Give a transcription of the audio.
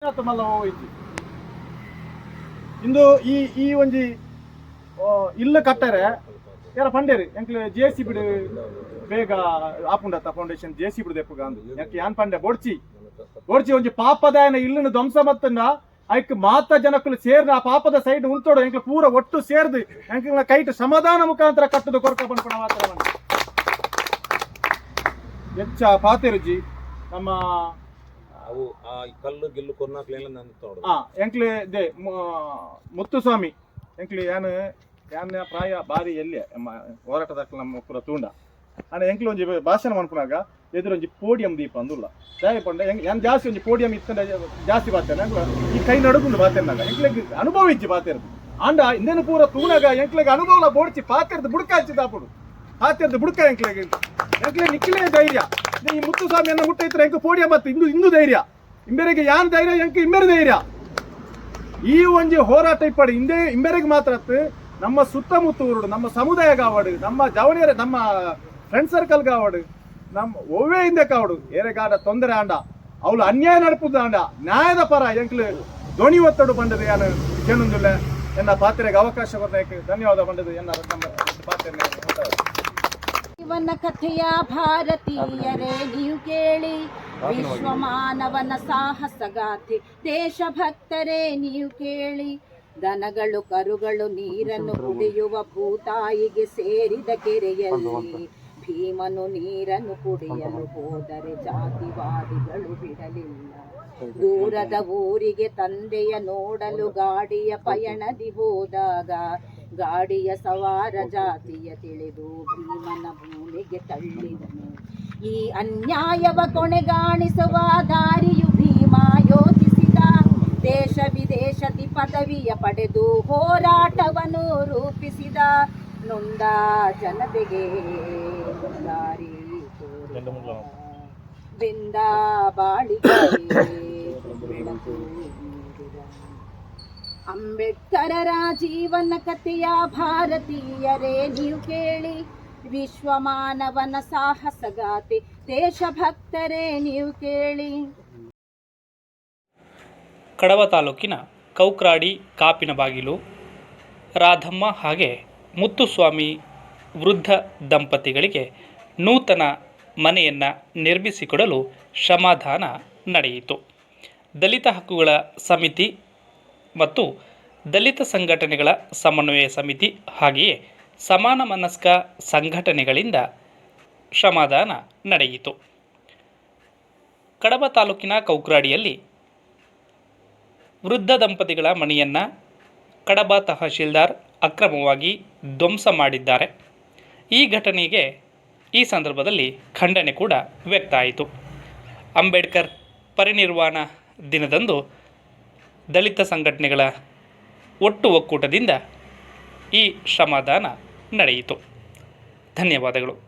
ಹೋಯ್ತು ಇಂದು ಈ ಈ ಒಂಜಿ ಇಲ್ಲ ಕಟ್ಟರೆ, ಯಾರ ಪಂಡೇರಿ ಎಂಕ್ಲೆ ಜೆ ಸಿ ಬಿಡು ಬೇಗ ಆಪುಂಡ ಫೌಂಡೇಶನ್ ಜೆ ಸಿ ಬಿಡು ದೆಪ್ಪುಗ ಯಾಕೆ ಯಾನ್ ಪಂಡೆ ಬೊಡ್ಚಿ. ಬೊಡ್ಚಿ ಒಂಜಿ ಪಾಪದಾಯನ ಇಲ್ಲನ ಧ್ವಂಸ ಮತ್ತನ್ನ ಐಕ್ ಮಾತ ಜನಕ್ಕಲು ಸೇರ್ನ ಆ ಪಾಪದ ಸೈಡ್ ಉಂಟೋಡು ಎಂಕ್ಲೆ ಪೂರ ಒಟ್ಟು ಸೇರ್ದು ಎಂಕ್ಲ ಕೈಟ್ ಸಮಾಧಾನ ಮುಖಾಂತರ ಕಟ್ಟದು ಕೊರಕ ಪಂಪಣ ಮಾತ್ರ ಹೆಚ್ಚ ಪಾತೆರುಜಿ, ನಮ್ಮ ಅವು ಆ ಕಲ್ಲು ಗಿಲ್ಲು ಕೊರ್ನಾಕ್ಲೆಲ್ಲ ನಾನು ತೋಡು ಆ, ಎಂಕ್ಲೆ ದೇ ಮುತ್ತುಸ್ವಾಮಿ. ಎಂಕ್ಲೆ ಯಾನ್ ಯಾನ್ ಪ್ರಾಯ ಬಾರಿ ಎಲ್ಲಿ ಹೋರಾಟದ ನಮ್ಮ ಪೂರ ತೂಂಡ. ಆನೆ ಎಂಕ್ಲೆ ಒಂಜಿ ಭಾಷಣ ಮನ್ಪುನಾಗ ಎದುರೊಂಜಿ ಪೋಡಿಯಂ ದೀಪ ಅಂದುಲ್ಲ. ದಯ ಪಂಡ ಯಾನ್ ಜಾಸ್ತಿ ಒಂಜಿ ಪೋಡಿಯಂ ಇತ್ತಂಡ ಜಾಸ್ತಿ ಬಾತೇನೆ ಈ ಕೈ ನಡುಕೊಂಡು ಬಾತೇನಾಗ ಎಂಕ್ಲೆಗ್ ಅನುಭವ ಇಜ್ಜಿ ಬಾತೇರ್ದು ಆಂಡ ಇಂದೇನು ಪೂರ ತೂಣಾಗ ಎಂಕ್ಲೆಗ್ ಅನುಭವ ಬೋಡ್ಚಿ ಪಾತೆರ್ದು ಬುಡ್ಕ ಹಚ್ಚಿ ದಾಪುಡು. ಪಾತೆರ್ದು ಬುಡ್ಕ ಎಂಕ್ಲೆಗ್ ಎಂಕ್ಲೆ ನಿಕ್ಲೇ ಧೈರ್ಯ. ಈ ಮುತ್ತುಸ್ವಾಮಿಯನ್ನು ಅನ್ನ ಎಂಕು ಪೋಡಿಯ ಮತ್ತೆ? ಇಂದು ಇಂದು ಧೈರ್ಯ. ಇಂಬೆರೆಗೆ ಯಾನ್ ಧೈರ್ಯ? ಎಂಕ್ ಇಂಬೆರೆ ಧೈರ್ಯ? ಈ ಒಂಜಿ ಹೋರಾಟ ಇಪ್ಪಡಿ ಹಿಂದೆ ಇಂಬೆರೆಗೆ ಮಾತ್ರ ನಮ್ಮ ಸುತ್ತಮುತ್ತ ನಮ್ಮ ಸಮುದಾಯ ಕಾವಾಡು ನಮ್ಮ ಜವಣಿಯರ ನಮ್ಮ ಫ್ರೆಂಡ್ ಸರ್ಕಲ್ ಕಾವಾಡು ನಮ್ಮ ಒವ್ವೇ ಹಿಂದೆ ಕಾವಡು ಏರೆಗಾಡ ತೊಂದರೆ ಆಂಡ. ಅವಳು ಅನ್ಯಾಯ ನಡಪುದು ಆಂಡ. ನ್ಯಾಯದ ಪರ ಎಂಕ್ಲು ಧ್ವನಿ ಒತ್ತಡು ಬಂದದು ಯಾನು ಕೇಳುದಿಲ್ಲ ಎನ್ನ ಪಾತ್ರೆಗೆ ಅವಕಾಶ ಕೊಡಬೇಕು. ಧನ್ಯವಾದ ಬಂದದು ಎನ್ನ ಪಾತ್ರೆ ಇವನ ಕಥೆಯ ಭಾರತೀಯರೇ ನೀವು ಕೇಳಿ. ವಿಶ್ವ ಮಾನವನ ಸಾಹಸಗಾಥೆ ದೇಶಭಕ್ತರೇ ನೀವು ಕೇಳಿ. ದನಗಳು ಕರುಗಳು ನೀರನ್ನು ಕುಡಿಯುವ ಭೂತಾಯಿಗೆ ಸೇರಿದ ಕೆರೆಯಲ್ಲಿ ಭೀಮನು ನೀರನ್ನು ಕುಡಿಯಲು ಹೋದರೆ ಜಾತಿವಾದಿಗಳು ಬಿಡಲಿಲ್ಲ. ದೂರದ ಊರಿಗೆ ತಂದೆಯ ನೋಡಲು ಗಾಡಿಯ ಪಯಣದಿ ಹೋದಾಗ ಗಾಡಿಯ ಸವಾರ ಜಾತಿಯ ತಿಳಿದು ಭೀಮನ ಭೂಮಿಗೆ ತಳ್ಳಿದನು. ಈ ಅನ್ಯಾಯವ ಕೊನೆಗಾಣಿಸುವ ದಾರಿಯು ಭೀಮ ಯೋಚಿಸಿದ. ದೇಶ ವಿದೇಶದಿ ಪದವಿಯ ಪಡೆದು ಹೋರಾಟವನ್ನು ರೂಪಿಸಿದ. ನೊಂದ ಜನತೆಗೆ ದಾರಿ. ಬೆಂದ ಬಾಳಿಗೆ ಬೆಳಕು ನೀಡಿದ. ಅಂಬೇಡ್ಕರರ ಜೀವನ ಕಥೆಯ ಭಾರತೀಯರೇ, ನೀವು ಕೇಳಿ. ವಿಶ್ವ ಮಾನವನ ಸಾಹಸಗಾಥೆ ದೇಶಭಕ್ತರೇ, ನೀವು ಕೇಳಿ. ಕಡವ ತಾಲೂಕಿನ ಕೌಕ್ರಾಡಿ ಕಾಪಿನ ಬಾಗಿಲು ರಾಧಮ್ಮ ಹಾಗೆ ಮುತ್ತುಸ್ವಾಮಿ ವೃದ್ಧ ದಂಪತಿಗಳಿಗೆ ನೂತನ ಮನೆಯನ್ನು ನಿರ್ಮಿಸಿಕೊಡಲು ಶ್ರಮದಾನ ನಡೆಯಿತು. ದಲಿತ ಹಕ್ಕುಗಳ ಸಮಿತಿ ಮತ್ತು ದಲಿತ ಸಂಘಟನೆಗಳ ಸಮನ್ವಯ ಸಮಿತಿ ಹಾಗೆಯೇ ಸಮಾನ ಮನಸ್ಕ ಸಂಘಟನೆಗಳಿಂದ ಶ್ರಮದಾನ ನಡೆಯಿತು. ಕಡಬ ತಾಲೂಕಿನ ಕೌಕ್ರಾಡಿಯಲ್ಲಿ ವೃದ್ಧ ದಂಪತಿಗಳ ಮನೆಯನ್ನು ಕಡಬ ತಹಶೀಲ್ದಾರ್ ಅಕ್ರಮವಾಗಿ ಧ್ವಂಸ ಮಾಡಿದ್ದಾರೆ. ಈ ಘಟನೆಗೆ ಈ ಸಂದರ್ಭದಲ್ಲಿ ಖಂಡನೆ ಕೂಡ ವ್ಯಕ್ತ ಆಯಿತು. ಅಂಬೇಡ್ಕರ್ ಪರಿನಿರ್ವಾಣ ದಿನದಂದು ದಲಿತ ಸಂಘಟನೆಗಳ ಒಟ್ಟು ಒಕ್ಕೂಟದಿಂದ ಈ ಶ್ರಮದಾನ ನಡೆಯಿತು. ಧನ್ಯವಾದಗಳು.